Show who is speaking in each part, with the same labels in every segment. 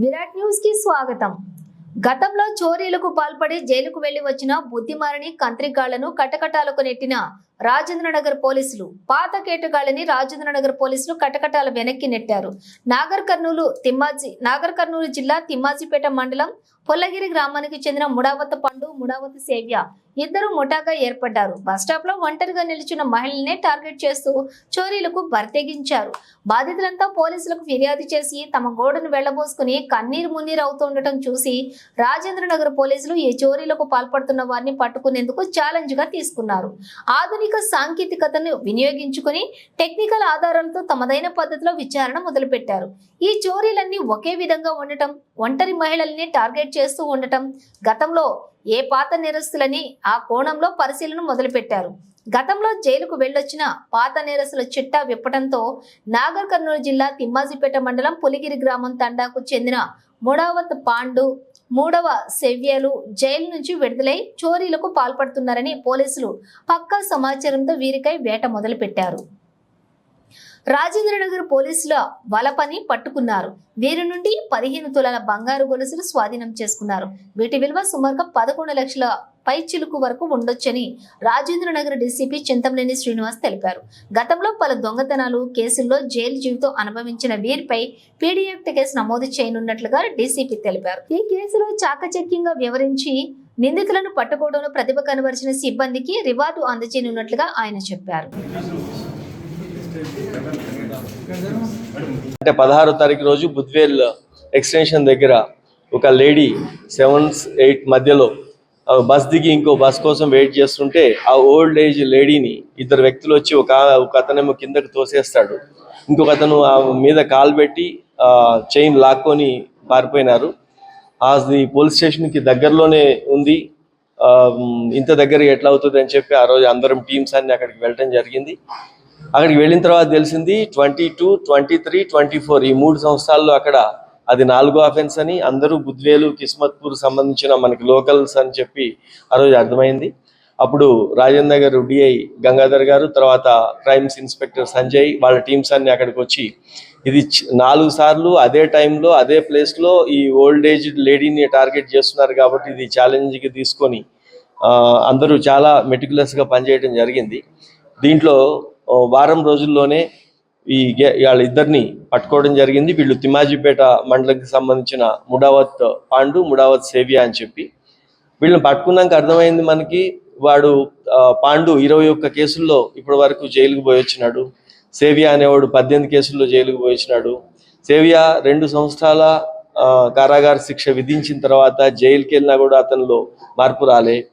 Speaker 1: విరాట్ న్యూస్కి స్వాగతం. గతంలో చోరీలకు పాల్పడి జైలుకు వెళ్ళి వచ్చిన బుద్ధిమారిని కంత్రిగాళ్ళను కటకటాలకు నెట్టిన రాజేంద్రనగర్ పోలీసులు పాత కేటగాళ్ళని రాజేంద్రనగర్ పోలీసులు కటకటాల వెనక్కి నెట్టారు. నాగర్ కర్నూలు తిమ్మాజీ నాగర్ కర్నూలు జిల్లా తిమ్మాజీపేట మండలం పొల్లగిరి గ్రామానికి చెందిన ముడావత పండు ముడావత సేవ్య ఇద్దరు ముఠాగా ఏర్పడ్డారు. బస్టాప్లో ఒంటరిగా నిలిచిన మహిళల్నే టార్గెట్ చేస్తూ చోరీలకు బరితెగించారు. బాధితులంతా పోలీసులకు ఫిర్యాదు చేసి తమ గోడను వెళ్ళబోసుకుని కన్నీరు మున్నీరు అవుతుండటం చూసి రాజేంద్రనగర్ పోలీసులు ఈ చోరీలకు పాల్పడుతున్న వారిని పట్టుకునేందుకు ఛాలెంజ్గా తీసుకున్నారు. ఆధునిక సాంకేతికతను వినియోగించుకుని టెక్నికల్ ఆధారాలతో తమదైన పద్ధతిలో విచారణ మొదలుపెట్టారు. ఈ చోరీలన్నీ ఒకే విధంగా ఉండటం ఒంటరి మహిళల్ని టార్గెట్ చేస్తూ ఉండటం. గతంలో ఏ పాత నేరస్తులని ఆ కోణంలో పరిశీలన మొదలుపెట్టారు. గతంలో జైలుకు వెళ్ళొచ్చిన పాత నేరస్తుల చిట్టా విప్పడంతో నాగర్ కర్నూలు జిల్లా తిమ్మాజిపేట మండలం పులిగిరి గ్రామం తండాకు చెందిన మూడవత్ పాండు మూడవ సెవ్యలు జైలు నుంచి విడుదలై చోరీలకు పాల్పడుతున్నారని పోలీసులు పక్కా సమాచారంతో వీరికై వేట మొదలుపెట్టారు. రాజేంద్రనగర్ పోలీసుల వలపని పట్టుకున్నారు. వీరి నుండి పదిహేను తులాల బంగారు గొలుసులు స్వాధీనం చేసుకున్నారు. వీటి విలువ సుమారుగా పదకొండు లక్షల పై చిలుకు వరకు ఉండొచ్చని రాజేంద్రనగర్ డీసీపీ చింతమనేని శ్రీనివాస్ తెలిపారు. గతంలో పలు దొంగతనాలు కేసుల్లో జైలు జీవితం అనుభవించిన వీరిపై పీడీఎఫ్ కేసు నమోదు చేయనున్నట్లుగా డీసీపీ తెలిపారు. ఈ కేసులో చాకచక్యంగా వివరించి నిందితులను పట్టుకోవడంలో ప్రతిభ కనబరిచిన సిబ్బందికి రివార్డు అందజేయనున్నట్లుగా ఆయన చెప్పారు.
Speaker 2: అంటే పదహారో తారీఖు రోజు బుద్వేల్ ఎక్స్టెన్షన్ దగ్గర ఒక లేడీ సెవెన్ ఎయిట్ మధ్యలో బస్ దిగి ఇంకో బస్ కోసం వెయిట్ చేస్తుంటే ఆ ఓల్డ్ ఏజ్ లేడీని ఇద్దరు వ్యక్తులు వచ్చి ఒక ఒక అతనేమో కిందకు తోసేస్తాడు. ఇంకొక అతను ఆ మీద కాలు పెట్టి చైన్ లాక్కొని పారిపోయినారు. అది పోలీస్ స్టేషన్కి దగ్గరలోనే ఉంది. ఇంత దగ్గర ఎట్లా అవుతుంది అని చెప్పి ఆ రోజు అందరం టీమ్స్ అన్ని అక్కడికి వెళ్ళడం జరిగింది. అక్కడికి వెళ్ళిన తర్వాత తెలిసింది twenty two twenty three twenty four. ఈ మూడు సంవత్సరాల్లో అక్కడ అది నాలుగో అఫెన్స్ అని అందరూ బుద్వేలు కిస్మత్పూర్ సంబంధించిన మనకి లోకల్స్ అని చెప్పి ఆ రోజు అర్థమైంది. అప్పుడు రాజేంద్ర గారు డిఐ గంగాధర్ గారు తర్వాత క్రైమ్స్ ఇన్స్పెక్టర్ సంజయ్ వాళ్ళ టీమ్స్ అన్ని అక్కడికి వచ్చి ఇది నాలుగు సార్లు అదే టైంలో అదే ప్లేస్లో ఈ ఓల్డ్ ఏజ్ లేడీని టార్గెట్ చేస్తున్నారు కాబట్టి ఇది ఛాలెంజ్కి తీసుకొని అందరూ చాలా మెటికులస్గా పనిచేయడం జరిగింది. దీంట్లో వారం రోజుల్లోనే ఈ గే- వాళ్ళిద్దరిని పట్టుకోవడం జరిగింది. వీళ్ళు తిమాజిపేట మండలంకి సంబంధించిన ముడావత్ పాండు ముడావత్ సేవియా అని చెప్పి. వీళ్ళని పట్టుకున్నాక అర్థమైంది మనకి వాడు పాండు ఇరవై ఒక్క కేసుల్లో ఇప్పటి వరకు జైలుకు పోయి వచ్చినాడు. సేవియా అనేవాడు పద్దెనిమిది కేసుల్లో జైలుకు పోయి వచ్చినాడు. సేవియా రెండు సంవత్సరాల కారాగార శిక్ష విధించిన తర్వాత జైలుకి వెళ్ళినా కూడా అతనిలో మార్పు రాలే.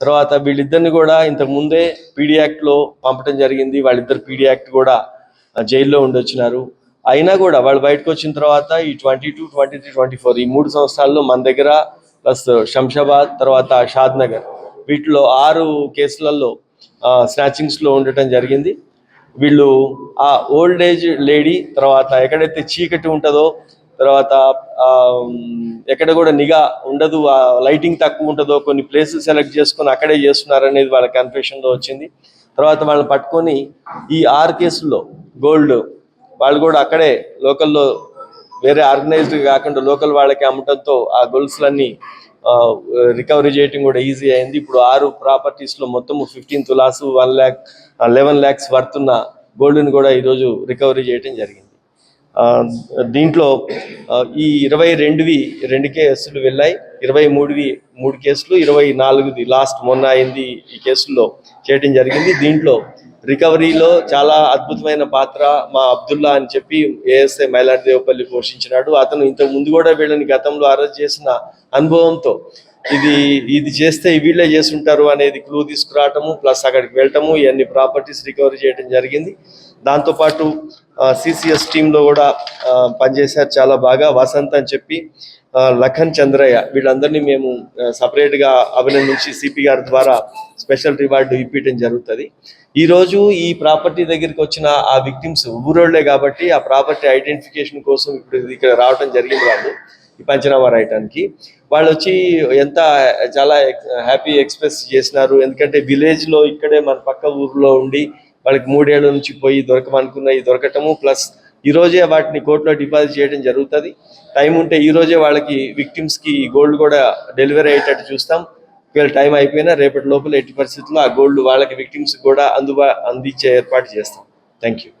Speaker 2: తర్వాత వీళ్ళిద్దరిని కూడా ఇంతకు ముందే పీడీ యాక్ట్లో పంపడం జరిగింది. వాళ్ళిద్దరు పీడీ యాక్ట్ కూడా జైల్లో ఉండొచ్చినారు అయినా కూడా వాళ్ళు బయటకు వచ్చిన తర్వాత ఈ twenty two twenty three twenty four ఈ మూడు సంవత్సరాల్లో మన దగ్గర ప్లస్ శంషాబాద్ తర్వాత షాద్ నగర్ వీటిలో ఆరు కేసులలో స్నాచింగ్స్లో ఉండటం జరిగింది. వీళ్ళు ఆ ఓల్డ్ ఏజ్ లేడీ తర్వాత ఎక్కడైతే చీకటి ఉంటుందో తర్వాత ఎక్కడ కూడా నిఘా ఉండదు ఆ లైటింగ్ తక్కువ ఉంటుందో కొన్ని ప్లేసెస్ సెలెక్ట్ చేసుకొని అక్కడే చేస్తున్నారు అనేది వాళ్ళ కన్ఫ్యూషన్లో వచ్చింది. తర్వాత వాళ్ళని పట్టుకొని ఈ ఆరు కేసుల్లో గోల్డ్ వాళ్ళు కూడా అక్కడే లోకల్లో వేరే ఆర్గనైజ్డ్ కాకుండా లోకల్ వాళ్ళకి అమ్మటంతో ఆ గొలుసులన్నీ రికవరీ చేయటం కూడా ఈజీ అయింది. ఇప్పుడు ఆరు ప్రాపర్టీస్లో మొత్తం fifteen tolas one lakh eleven lakhs worth ఉన్న గోల్డ్ని కూడా ఈరోజు రికవరీ చేయటం జరిగింది. దీంట్లో ఈ ఇరవై రెండువి రెండు కేసులు వెళ్ళాయి. ఇరవై మూడువి మూడు కేసులు ఇరవై నాలుగుది లాస్ట్ మొన్న అయింది ఈ కేసుల్లో చేయటం జరిగింది. దీంట్లో రికవరీలో చాలా అద్భుతమైన పాత్ర మా అబ్దుల్లా అని చెప్పి ఏఎస్ఐ మైలార్దేవపల్లి పోషించినాడు. అతను ఇంతకు ముందు కూడా వీళ్ళని గతంలో అరెస్ట్ చేసిన అనుభవంతో ఇది ఇది చేస్తే వీళ్ళే చేస్తుంటారు అనేది క్లూ తీసుకురావటము ప్లస్ అక్కడికి వెళ్ళటము ఇవన్నీ ప్రాపర్టీస్ రికవరీ చేయడం జరిగింది. దాంతోపాటు సిసిఎస్ టీంలో కూడా పనిచేశారు చాలా బాగా. వసంత్ అని చెప్పి లఖన్ చంద్రయ్య. వీళ్ళందరినీ మేము సపరేట్గా గా అభినందించి సిపి గారి ద్వారా స్పెషల్ రివార్డు ఇప్పించడం జరుగుతుంది. ఈ రోజు ఈ ప్రాపర్టీ దగ్గరికి వచ్చిన ఆ విక్టిమ్స్ ఊరోళ్ళే కాబట్టి ఆ ప్రాపర్టీ ఐడెంటిఫికేషన్ కోసం ఇప్పుడు ఇక్కడ రావడం జరిగింది వాళ్ళు. ఈ పంచనామా రాయటానికి. వాళ్ళు వచ్చి ఎంత చాలా హ్యాపీ ఎక్స్ప్రెస్ చేసినారు. ఎందుకంటే విలేజ్లో ఇక్కడే మన పక్క ఊర్లో ఉండి వాళ్ళకి మూడేళ్ళ నుంచి పోయి దొరకమనుకున్న దొరకటము ప్లస్ ఈ రోజే వాటిని కోర్టులో డిపాజిట్ చేయడం జరుగుతుంది. టైం ఉంటే ఈ రోజే వాళ్ళకి విక్టిమ్స్కి గోల్డ్ కూడా డెలివరీ అయ్యేటట్టు చూస్తాం. ఒకవేళ టైం అయిపోయినా రేపటి లోపల ఎట్టి పరిస్థితుల్లో ఆ గోల్డ్ వాళ్ళకి విక్టిమ్స్ కూడా అందుబా అందించే ఏర్పాటు చేస్తాం. Thank you